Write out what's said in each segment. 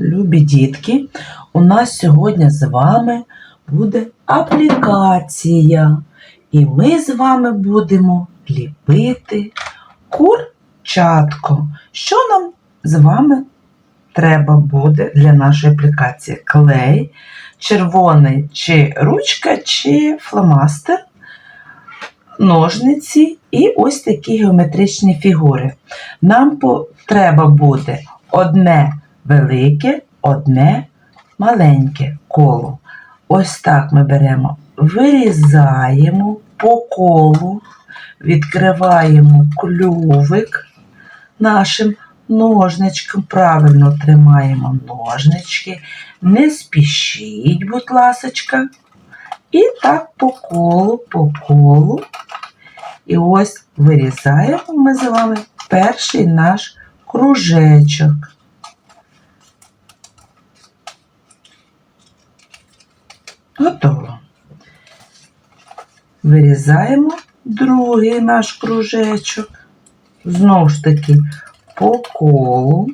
любі дітки, у нас сьогодні з вами буде аплікація, і ми з вами будемо ліпити курчатко. Що нам з вами треба буде для нашої аплікації? Клей, червоний чи ручка, чи фломастер, ножниці і ось такі геометричні фігури. Нам треба буде одне велике, одне маленьке коло. Ось так ми беремо, вирізаємо по колу, відкриваємо клювик нашим ножничком, правильно тримаємо ножнички, не спішіть, будь ласочка. І так по колу, по колу. І ось вирізаємо ми з вами перший наш кружечок. Готово. Вирізаємо другий наш кружечок. Знову ж таки по колу.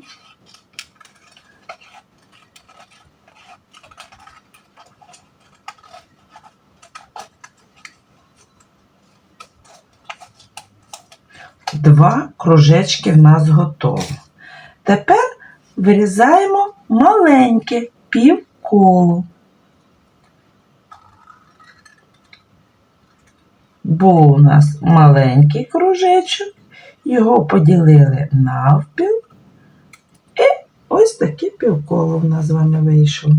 Два кружечки в нас готово. Тепер вирізаємо маленьке півколо. Був у нас маленький кружечок, його поділили навпіл, і ось таке півколо в нас з вами вийшло.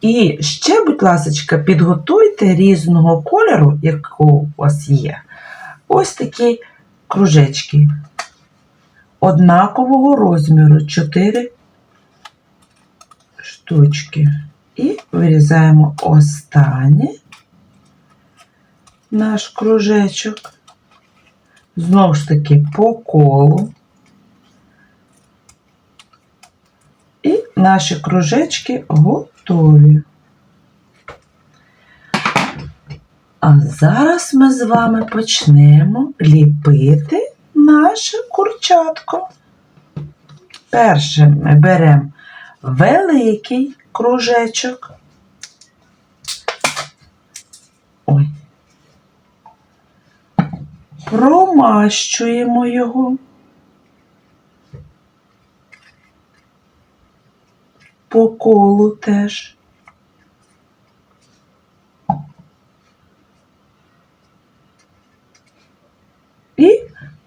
І ще, будь ласка, підготуйте різного кольору, якого у вас є, ось такі кружечки однакового розміру 4 штучки. І вирізаємо останній наш кружечок. Знову ж таки по колу. І наші кружечки готові. А зараз ми з вами почнемо ліпити наше курчатко. Перше ми беремо великий кружечок. Промащуємо його. По колу теж. І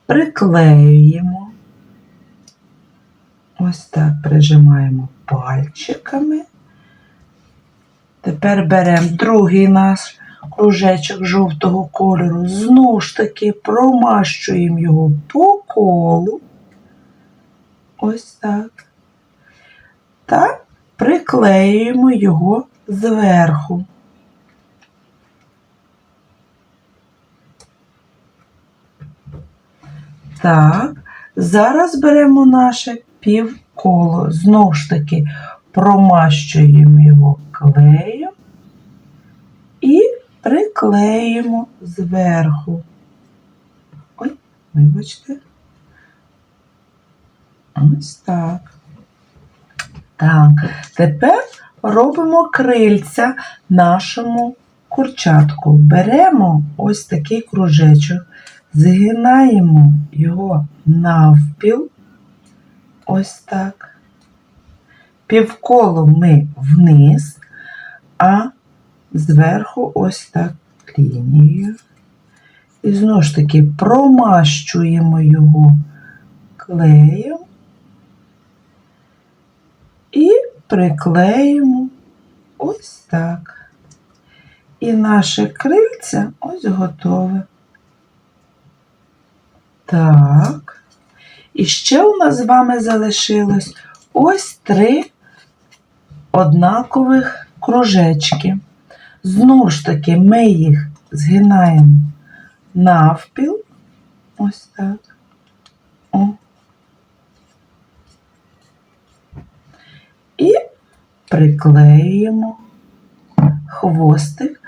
приклеюємо. Ось так прижимаємо пальчиками. Тепер беремо другий наш кружечок жовтого кольору, знову ж таки промащуємо його по колу. Ось так. Та приклеюємо його зверху. Так, зараз беремо наше півколо. Знову ж таки промащуємо його клеєм приклеїмо зверху. Ой, вибачте. Ось так. Так, тепер робимо крильця нашому курчатку. Беремо ось такий кружечок, згинаємо його навпіл. Ось так. Півколо ми вниз, а зверху ось так лінією. І знову ж таки промащуємо його клеєм і приклеїмо ось так. І наше крильце ось готове. Так. І ще у нас з вами залишилось ось три однакових кружечки. Знову ж таки, ми їх згинаємо навпіл. Ось так. О. І приклеїмо хвостик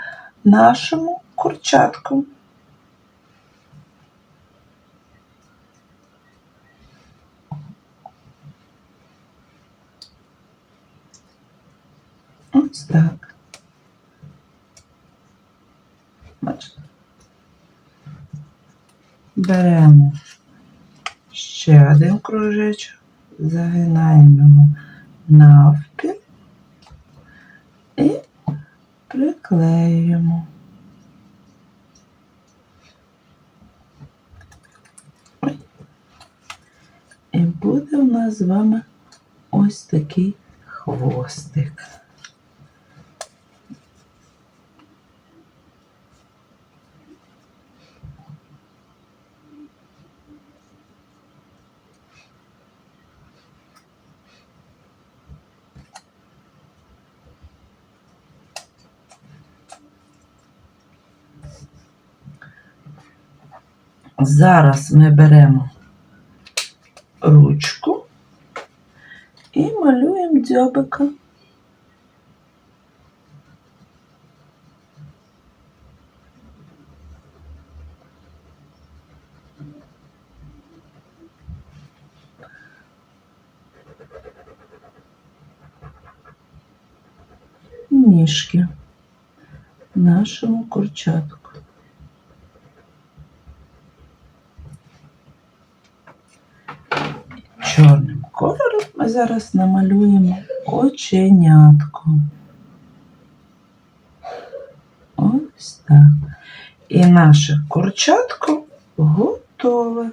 нашому курчатку. Ось так. Бачите? Беремо ще один кружечок, загинаємо його навпіл і приклеюємо. І буде у нас з вами ось такий хвостик. Зараз ми беремо ручку і малюємо дзьобика. Ніжки нашому курчатку. Ми зараз намалюємо оченятко. Ось так. І наше курчатко готове.